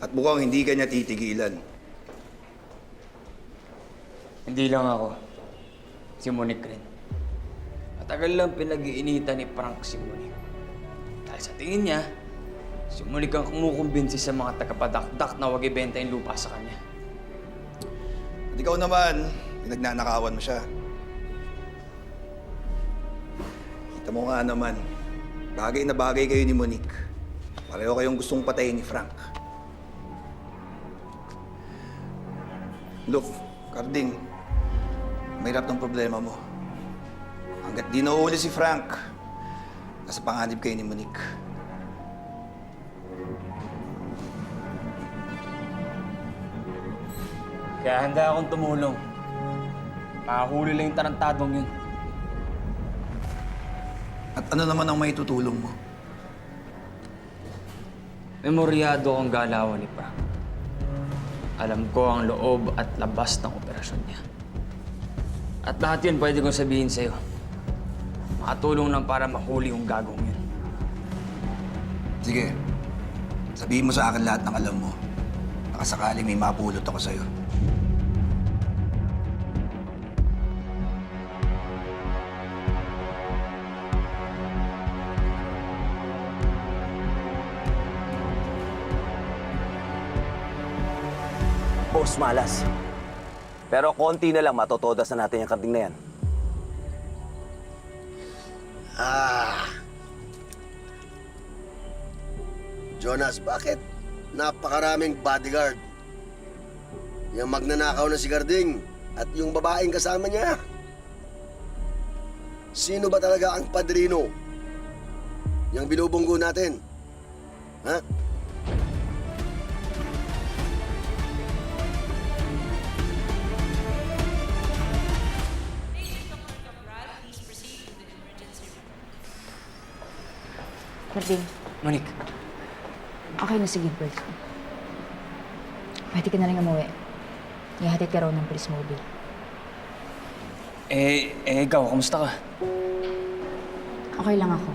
At mukhang hindi ka niya titigilan. Hindi lang ako. Si Monique rin. Matagal lang pinag-iinitan ni Frank si Monique. Dahil sa tingin niya, si Monique ang kumukumbinsi sa mga tagapadakdak na huwag ibenta yung lupa sa kanya. At ikaw naman, pinagnanakawan mo siya. Kita mo nga naman, bagay na bagay kayo ni Monique. Pareho kayong gustong patayin ni Frank. Look, Carding, mahirap ng problema mo. Hanggat di nahuli si Frank, nasa panganib kayo ni Monique. Kaya handa akong tumulong. Makahuli lang yung tarantadong yun. At ano naman ang may tutulong mo? Memoryado akong galawan ni Frank. Alam ko ang loob at labas ng operasyon niya. At lahat yun pwede kong sabihin sa'yo. Makatulong lang para mahuli yung gagong yun. Sige, sabihin mo sa akin lahat ng alam mo. Nakasakaling may mapulot ako sa'yo. Boss Malas. Pero konti na lang matotodas na natin yung karding na yan. Jonas, bakit napakaraming bodyguard? Yung magnanakaw na si Garding at yung babaeng kasama niya. Sino ba talaga ang padrino? Yung binubunggo natin? Ha? Carding, Monique, okay na si Gilbert. Pwede ka na rin umuwi. Ihatid ka raw ng police mobile. eh, eh ikaw, kamusta ka? Okay lang ako.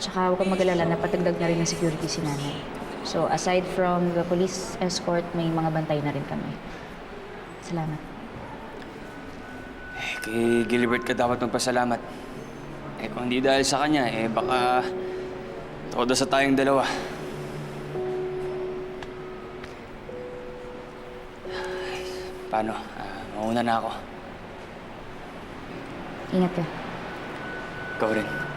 Tsaka huwag kang mag-alala, napatagdag na rin ng security si nanay. So, aside from the police escort, may mga bantay na rin kami. Salamat. Eh, kay Gilbert ka dapat magpasalamat. Eh, kung hindi dahil sa kanya, eh, baka todo sa tayong dalawa. Ay, Paano? Ah, mauna na ako. Ingat ka. Ikaw rin.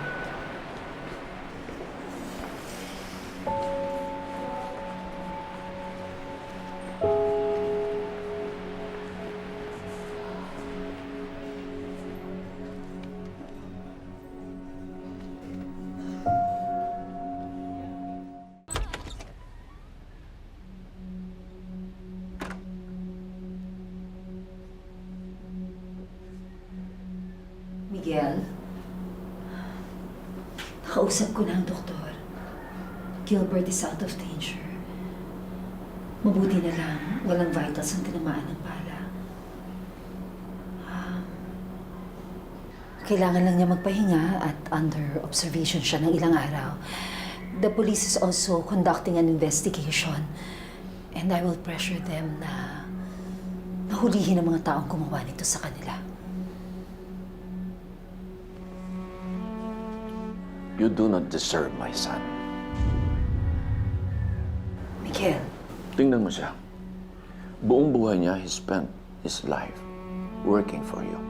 Miguel, nakausap ko na ang doktor. Gilbert is out of danger. Mabuti na lang, walang vitals ang tinamaan ng bala. Um, kailangan lang niya magpahinga at under observation siya ng ilang araw. The police is also conducting an investigation and I will pressure them na nahulihin ang mga taong gumawa nito sa kanila. You do not deserve my son. Miguel, Tingnan mo siya. Buong buhay niya, he spent his life working for you.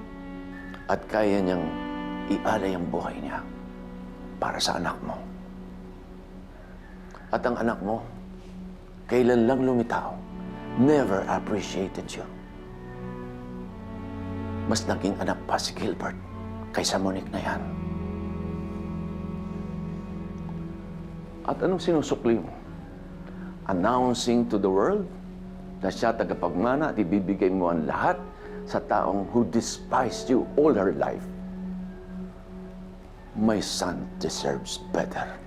At kaya niyang ialay ang buhay niya para sa anak mo. At ang anak mo, kailan lang lumitaw, never appreciated you. Mas naging anak pa si Gilbert kaysa Monique na yan. At anong sinusukli mo? announcing to the world na siya tagapagmana at ibibigay mo ang lahat sa taong who despised you all her life. My son deserves better.